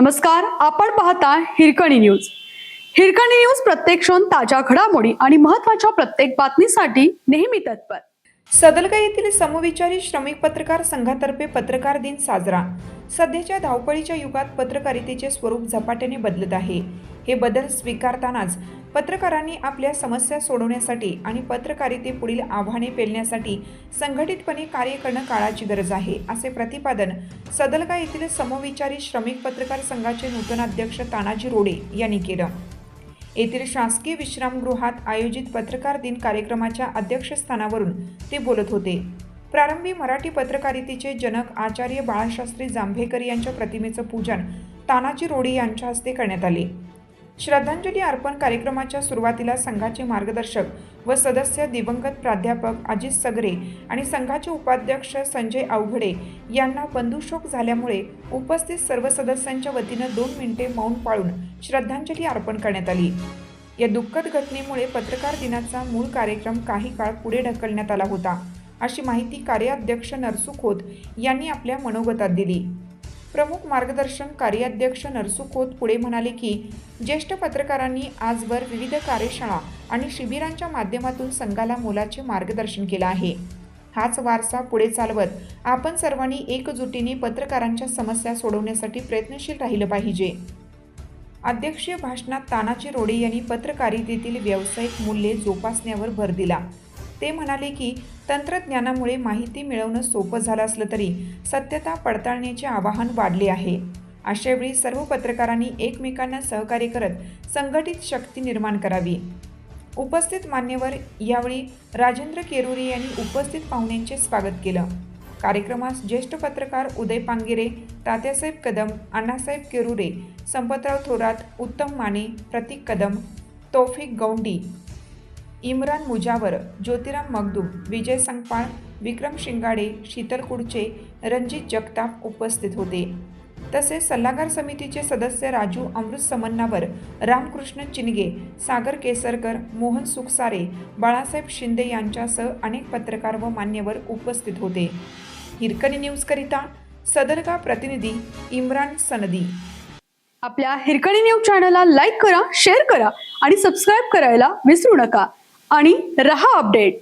नमस्कार आपण पाहता हिरकणी न्यूज. हिरकणी न्यूज प्रत्येक क्षण ताज्या घडामोडी आणि महत्त्वाच्या प्रत्येक बातमीसाठी नेहमी तत्पर. सदलगा येथील समविचारी श्रमिक पत्रकार संघातर्फे पत्रकार दिन साजरा. सध्याच्या धावपळीच्या युगात पत्रकारितेचे स्वरूप झपाट्याने बदलत आहे. हे बदल स्वीकारतानाच पत्रकारांनी आपल्या समस्या सोडवण्यासाठी आणि पत्रकारिते पुढील आव्हाने पेलण्यासाठी संघटितपणे कार्य करणं काळाची गरज आहे असे प्रतिपादन सदलगा येथील समविचारी श्रमिक पत्रकार संघाचे नूतन अध्यक्ष तानाजी रोडे यांनी केलं. येथील शासकीय विश्रामगृहात आयोजित पत्रकार दिन कार्यक्रमाच्या अध्यक्षस्थानावरून ते बोलत होते. प्रारंभी मराठी पत्रकारितेचे जनक आचार्य बाळाशास्त्री जांभेकर यांच्या प्रतिमेचं पूजन तानाजी रोडे यांच्या हस्ते करण्यात आले. श्रद्धांजली अर्पण कार्यक्रमाच्या सुरुवातीला संघाचे मार्गदर्शक व सदस्य दिवंगत प्राध्यापक अजित सगरे आणि संघाचे उपाध्यक्ष संजय अवघडे यांना बंधुशोक झाल्यामुळे उपस्थित सर्व सदस्यांच्या वतीनं दोन मिनिटे मौन पाळून श्रद्धांजली अर्पण करण्यात आली. या दुःखद घटनेमुळे पत्रकार दिनाचा मूळ कार्यक्रम काही काळ पुढे ढकलण्यात आला होता अशी माहिती कार्याध्यक्ष नरसू खोत यांनी आपल्या मनोगतात दिली. प्रमुख मार्गदर्शन कार्याध्यक्ष नरसू खोत पुढे म्हणाले की ज्येष्ठ पत्रकारांनी आजवर विविध कार्यशाळा आणि शिबिरांच्या माध्यमातून संघाला मोलाचे मार्गदर्शन केलं आहे. हाच वारसा पुढे चालवत आपण सर्वांनी एकजुटीने पत्रकारांच्या समस्या सोडवण्यासाठी प्रयत्नशील राहिलं पाहिजे. अध्यक्षीय भाषणात तानाजी रोडे यांनी पत्रकारितेतील व्यावसायिक मूल्ये जोपासण्यावर भर दिला. ते म्हणाले की तंत्रज्ञानामुळे माहिती मिळवणं सोपं झालं असलं तरी सत्यता पडताळण्याचे आवाहन वाढले आहे. अशावेळी सर्व पत्रकारांनी एकमेकांना सहकार्य करत संघटित शक्ती निर्माण करावी. उपस्थित मान्यवर यावेळी राजेंद्र केरुरी यांनी उपस्थित पाहुण्यांचे स्वागत केलं. कार्यक्रमास ज्येष्ठ पत्रकार उदय पांगिरे तात्यासाहेब कदम अण्णासाहेब केरुरे संपतराव थोरात उत्तम माने प्रतीक कदम तौफिक गौंडी इम्रान मुजावर ज्योतिराम मगदूम विजय संगपाळ विक्रम शिंगाडे शीतल कुडचे रणजित जगताप उपस्थित होते. तसेच सल्लागार समितीचे सदस्य राजू अमृत समन्नावर रामकृष्ण चिनगे सागर केसरकर मोहन सुखसारे बाळासाहेब शिंदे यांच्यासह अनेक पत्रकार व मान्यवर उपस्थित होते. हिरकणी न्यूजकरिता सदरगा प्रतिनिधी इम्रान सनदी. आपल्या हिरकणी न्यूज चॅनलला लाईक करा शेअर करा आणि सबस्क्राईब करायला विसरू नका. आणि रहा अपडेट.